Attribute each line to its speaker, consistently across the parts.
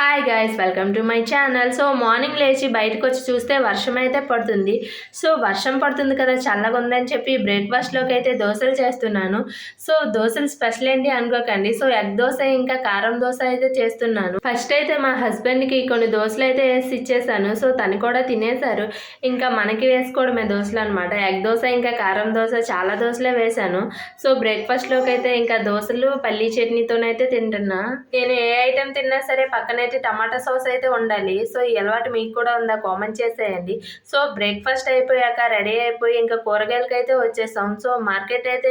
Speaker 1: Hi guys welcome to my channel so morning లేచి బయటకు వచ్చి చూస్తే వర్షం అయితే పడుతుంది. సో వర్షం పడుతుంది కదా చల్లగా ఉందని చెప్పి బ్రేక్ఫాస్ట్లోకి అయితే దోశలు చేస్తున్నాను. సో దోశలు స్పెషల్ ఏంటి అనుకోకండి. సో ఎగ్ దోశ ఇంకా కారం దోశ అయితే చేస్తున్నాను. ఫస్ట్ అయితే మా హస్బెండ్కి కొన్ని దోశలు అయితే వేసి ఇచ్చేసాను. సో తను కూడా తినేశారు. ఇంకా మనకి వేసుకోవడమే దోశలు అనమాట ఎగ్ దోశ ఇంకా కారం దోశ చాలా దోశలే వేశాను. సో బ్రేక్ఫాస్ట్లోకి అయితే ఇంకా దోశలు పల్లీ చట్నీతోనైతే తింటున్నా. నేను ఏ ఐటెం తిన్నా సరే పక్కనైతే అయితే టమాటా సాస్ అయితే ఉండాలి. సో ఈ అలవాటు మీకు కూడా ఉందా? కామెంట్ చేసేయండి. సో బ్రేక్ఫాస్ట్ అయిపోయాక రెడీ అయిపోయి ఇంకా కూరగాయలకి అయితే వచ్చేసాం. సో మార్కెట్ అయితే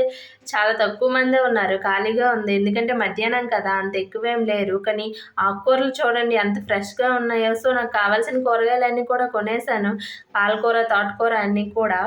Speaker 1: చాలా తక్కువ మందే ఉన్నారు. ఖాళీగా ఉంది. ఎందుకంటే మధ్యాహ్నం కదా అంత ఎక్కువేం లేరు. కానీ ఆకుకూరలు చూడండి ఎంత ఫ్రెష్గా ఉన్నాయో. సో నాకు కావాల్సిన కూరగాయలన్నీ కూడా కొనేసాను. పాలకూర తోటకూర అన్నీ కూడా.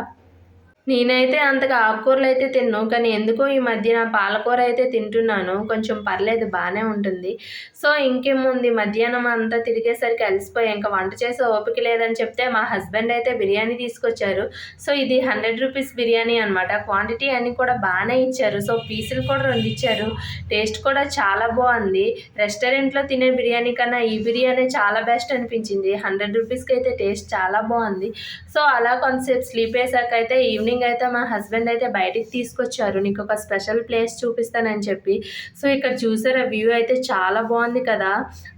Speaker 1: నేనైతే అంతగా ఆకుకూరలు అయితే తిన్ను కానీ ఎందుకో ఈ మధ్యన పాలకూర అయితే తింటున్నాను. కొంచెం పర్లేదు బాగానే ఉంటుంది. సో ఇంకేముంది? మధ్యాహ్నం అంతా తిరిగేసరికి అలసిపోయి. ఇంకా వంట చేసే ఓపిక లేదని చెప్తే మా హస్బెండ్ అయితే బిర్యానీ తీసుకొచ్చారు. సో ఇది హండ్రెడ్ రూపీస్ బిర్యానీ అనమాట క్వాంటిటీ అన్నీ కూడా బాగానే ఇచ్చారు. సో పీసులు కూడా రెండు ఇచ్చారు. టేస్ట్ కూడా చాలా బాగుంది. రెస్టారెంట్లో తినే బిర్యానీ కన్నా ఈ బిర్యానీ చాలా బెస్ట్ అనిపించింది. హండ్రెడ్ రూపీస్కి అయితే టేస్ట్ చాలా బాగుంది. సో అలా కొంతసేపు స్లీప్ వేసాక అయితే ఈవినింగ్ అయితే మా హస్బెండ్ అయితే బయటికి తీసుకొచ్చారు. నీకు ఒక స్పెషల్ ప్లేస్ చూపిస్తానని చెప్పి. సో ఇక్కడ చూసారా వ్యూ అయితే చాలా బాగుంది కదా.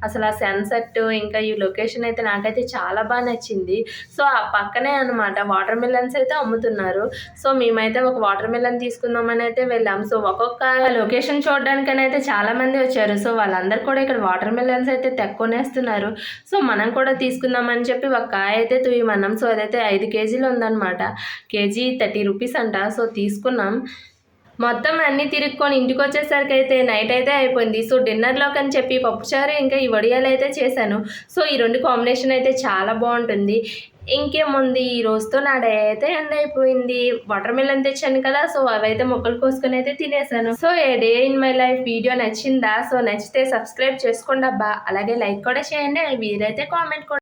Speaker 1: అసలు ఆ సన్సెట్ ఇంకా ఈ లొకేషన్ అయితే నాకైతే చాలా బాగా నచ్చింది. సో ఆ పక్కనే అనమాట వాటర్ మిలన్స్ అయితే అమ్ముతున్నారు. సో మేమైతే ఒక వాటర్ మిలన్ తీసుకుందామని అయితే వెళ్ళాం. సో ఒక్కొక్క లొకేషన్ చూడడానికని అయితే చాలా మంది వచ్చారు. సో వాళ్ళందరూ కూడా ఇక్కడ వాటర్ మిలన్స్ అయితే తెక్కొనేస్తున్నారు. సో మనం కూడా తీసుకుందామని చెప్పి ఒక కాయ అయితే తుయ్యమన్నాం సో అదైతే ఐదు కేజీలు ఉందన్నమాట. కేజీ థర్టీ రూపీస్ అంట. సో తీసుకున్నాం. మొత్తం అన్నీ తిరుక్కొని ఇంటికి వచ్చేసరికి అయితే నైట్ అయితే అయిపోయింది. సో డిన్నర్లోకి అని చెప్పి పప్పుచారు ఇంకా ఈ వడియాలు అయితే చేశాను. సో ఈ రెండు కాంబినేషన్ అయితే చాలా బాగుంటుంది. ఇంకేముంది? ఈ రోజుతో నా డే అయితే ఎండ్ అయిపోయింది. వాటర్ మిలన్ తెచ్చాను కదా. సో అవైతే మొక్కలు కోసుకొని అయితే తినేసాను. So a day in my life video నచ్చిందా? సో నచ్చితే సబ్స్క్రైబ్ చేసుకోండి అబ్బా. అలాగే లైక్ కూడా చేయండి. వీరైతే కామెంట్ కూడా